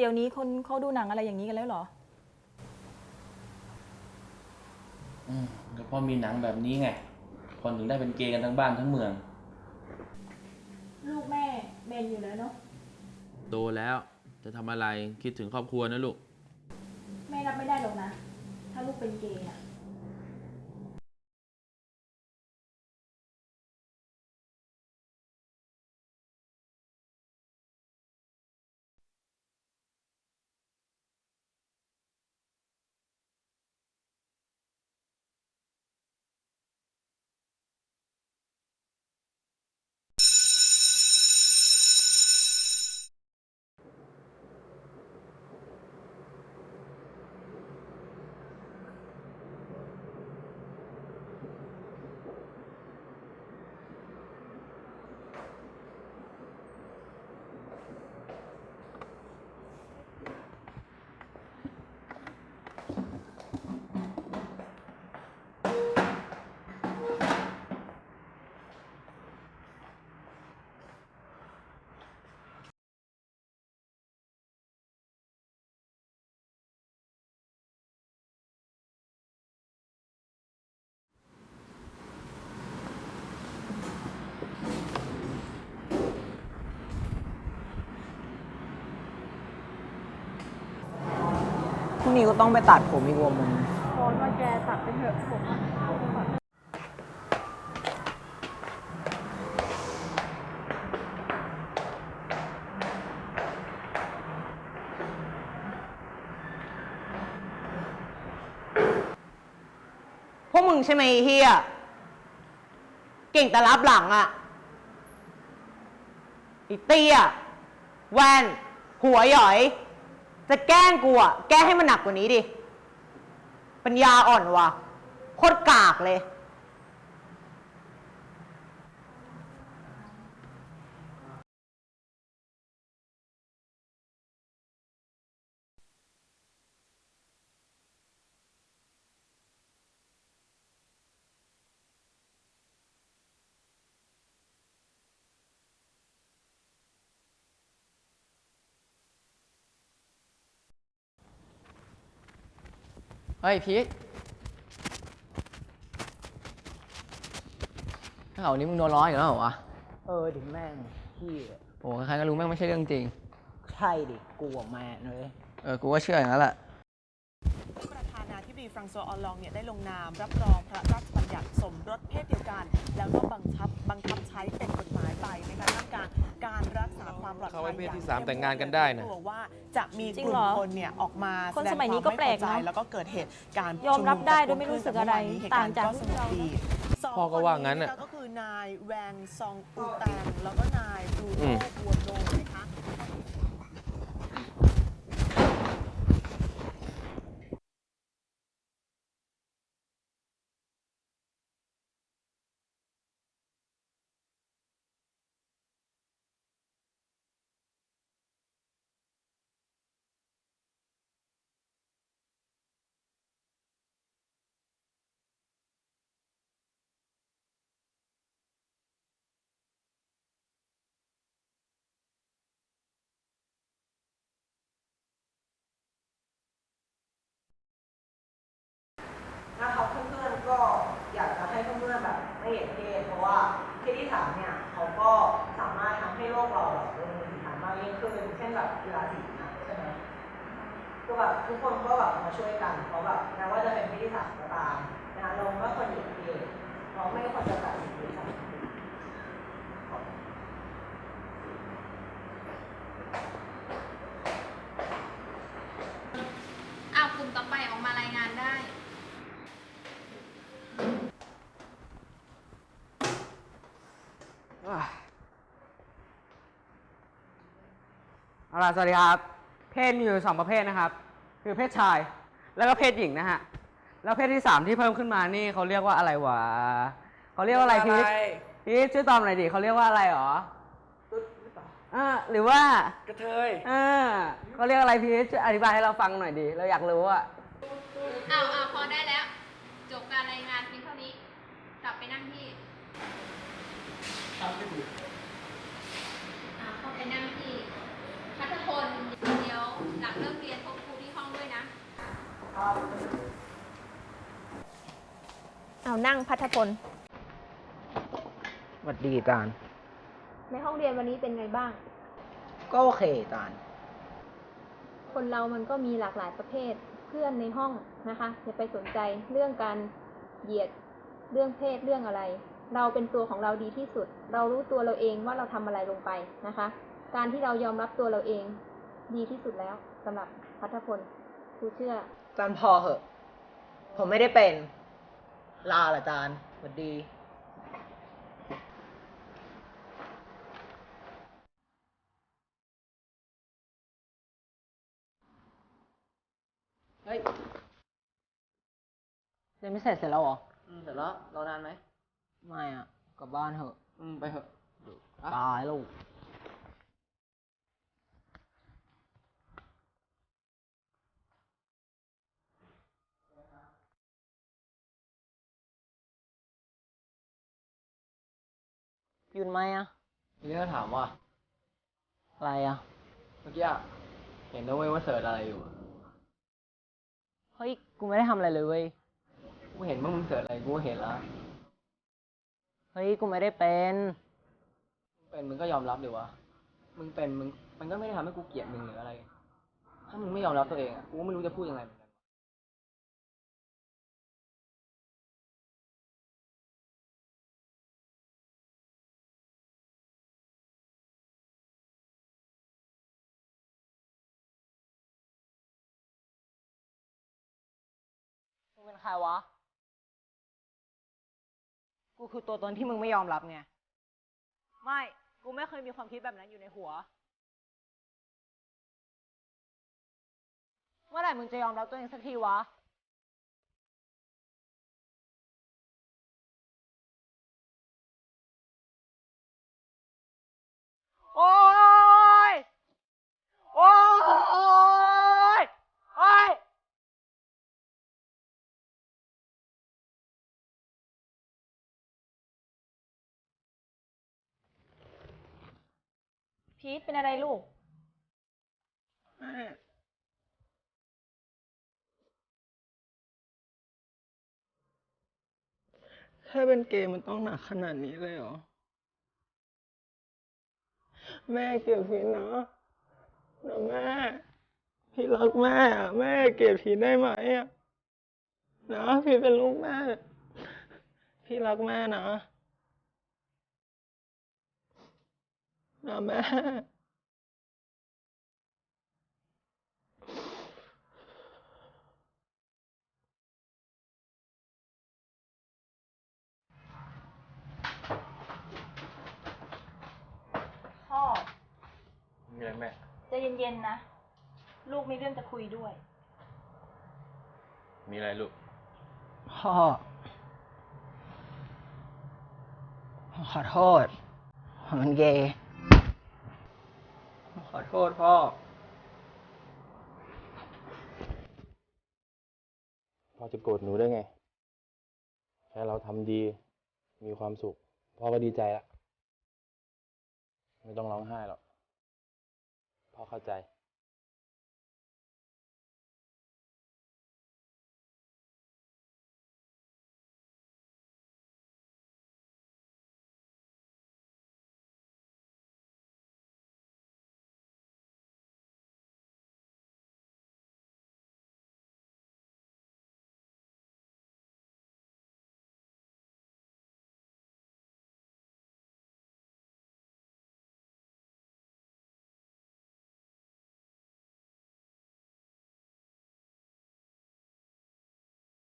เดี๋ยวนี้คนเขาดูหนังอะไรอย่างนี้กันแล้วเหรอ อืมก็เพราะมีหนังแบบนี้ไง คนถึงได้เป็นเกย์กันทั้งบ้านทั้งเมือง ลูกแม่เมนอยู่แล้วเนาะโตแล้วจะทำอะไรคิดถึงครอบครัวนะลูก แม่รับไม่ได้หรอกนะ ถ้าลูกเป็นเกย์อะ งนี้ก็ต้องไปตัดผมอีกว่ามึงโอนว่าแกตัดไปเถอะผมอะพวกมึงใช่ไหมไอ้เฮียเก่งแต่รับหลังอะไอีเตี้ยแวน หัวหยอย จะแกล้งกูอะแก้ให้มันหนักกว่านี้ดิ ปัญญาอ่อนวะโคตรกากเลย เฮ้ยพีทข่าวนี้มึงโดนร้อยอีกแล้วเหรอวะ เออดิแม่งพี่โอ้ใครๆก็รู้แม่งไม่ใช่เรื่องจริง ใช่ดิกลัวแม่งเลย เออ กูว่าเชื่ออย่างนั้นแหละประธานาธิบ ดีฟรังซัวออลองเนี่ยได้ลงนาม รับรองพระราชบัญญัติสมรสเพศเดียวกัน แล้วก็บังคับบังคับใช้เป็นกฎหมายไปนะคะท่ามกลางการรักษาความปลอดภัยเขาไว้เพศที่สามแต่งงานกันได้นะ กลัวว่าจะมีจริกงลุ่เหรมอคนเนี่ยออกมาคนแสดงสมัยนี้ความก็แปลกไม่พอใจเนอะ แล้วก็เกิดเหตุการณ์ยอมรับได้ชุโดยไม่รู้สึกอะไรเหตุต่างจากก็สงบดีสงพ่อก็ว่างั้นคน่ะก็คือนายแวงซองอูแตงแล้วก็นายบรูอืโน่มบัวโนนะคะ นะครับเพื่อนๆก็อยากจะให้เพื่อนๆแบบไม่เห็นเพศเพราะว่าเพศที่สามเนี่ยเขาก็สามารถทำให้โลกเราแบบเป็นสีสันมากยิ่งขึ้นเช่นแบบกีฬาสีนะใช่ไหมก็แบบทุกคนก็แบบมาช่วยกันเพราะแบบแม้ว่าจะเป็นเพศที่สามก็ตามนะเราไม่ควรหยุดเพศเราไม่ควรจะตัดสินเพศสามอ้าวกลุ่มต่อไปออกมารายงานได้ เอาล่ะสวัสดีครับ เพศมีอยู่สองประเภทนะครับ คือเพศชายแล้วก็เพศหญิงนะฮะ แล้วเพศที่สามที่เพิ่มขึ้นมานี่เขาเรียกว่าอะไรวะเขาเรียกว่าอะไรพีทพีทช่วยตอบหน่อยดิเขาเรียกว่าอะไรหรออ่าหรือว่ากระเทยอ่าเขาเรียกอะไรพีทช่วยอธิบายให้เราฟังหน่อยดิเราอยากรู้อะอ้าวอ้าวพอได้แล้วจบการรายงานเพียงเท่านี้กลับไปนั่งที่อ่าเข้าไปนั่งที่ พัทพลเดียวยวหลังเลิกเรียนพบครูที่ห้องด้วยนะ เอานั่งพัทพล สวัสดีตาลในห้องเรียนวันนี้เป็นไงบ้าง ก็โอเคตาลคนเรามันก็มีหลากหลายประเภท เพื่อนในห้องนะคะอย่าไปสนใจเรื่องการเหยียด เรื่องเพศ เรื่องอะไร เราเป็นตัวของเราดีที่สุด เรารู้ตัวเราเองว่าเราทำอะไรลงไปนะคะ การที่เรายอมรับตัวเราเอง ดีที่สุดแล้วสำหรับพัทพลครูเชื่อ จานพอเหอะ ผมไม่ได้เป็น ลาละจานสวัสดี เฮ้ยเรียนไม่เสร็จเสร็จแล้วเหรอ อืมเสร็จแล้วรอนานไหม ไม่อะ กลับบ้านเถอะ อืม ไปเถอะ ตายลู กยืนไหมอะมีเรื่องถามว่า อะไรอะ เมื่อกี้อะเห็นด้วยเวยว่าเสิร์ชอะไรอยู่อะเฮ้ย กูไม่ได้ทำอะไรเลยเว้ย กูเห็นว่ามึงเสิร์ชอะไรกูก็เห็นแล้วเฮ้ย กูไม่ได้เป็น มึงเป็นมึงก็ยอมรับดิวะ มึงเป็นมึงมันก็ไม่ได้ทำให้กูเกลียดมึงหรืออะไร ถ้ามึงไม่ยอมรับตัวเองอะกูก็ไม่รู้จะพูดยังไง ใครวะ กูคือตัวตนที่มึงไม่ยอมรับไง ไม่ กูไม่เคยมีความคิดแบบนั้นอยู่ในหัว เมื่อไหร่มึงจะยอมรับตัวเองสักทีวะ โอ๊ย โอ๊ย โอ๊ย พีทเป็นอะไรลูก แค่เป็นเกย์มันต้องหนักขนาดนี้เลยเหรอ แม่เกลียดพี่นะนะแม่ พี่รักแม่อะแม่เกลียดพี่ได้ไหมอะนะพี่เป็นลูกแม่ พี่รักแม่นะ นะแม่พ่อมีอะไรแม่ ใจะเย็นๆนะ ลูกมีเรื่องจะคุยด้วย มีอะไรลูก พ่อ ขอโทษ ผมเป็นเกย์ ขอโทษพ่อพ่อจะโกรธหนูได้ไง แค่เราทำดี มีความสุข พ่อก็ดีใจละ ไม่ต้องร้องไห้หรอก พ่อเข้าใจ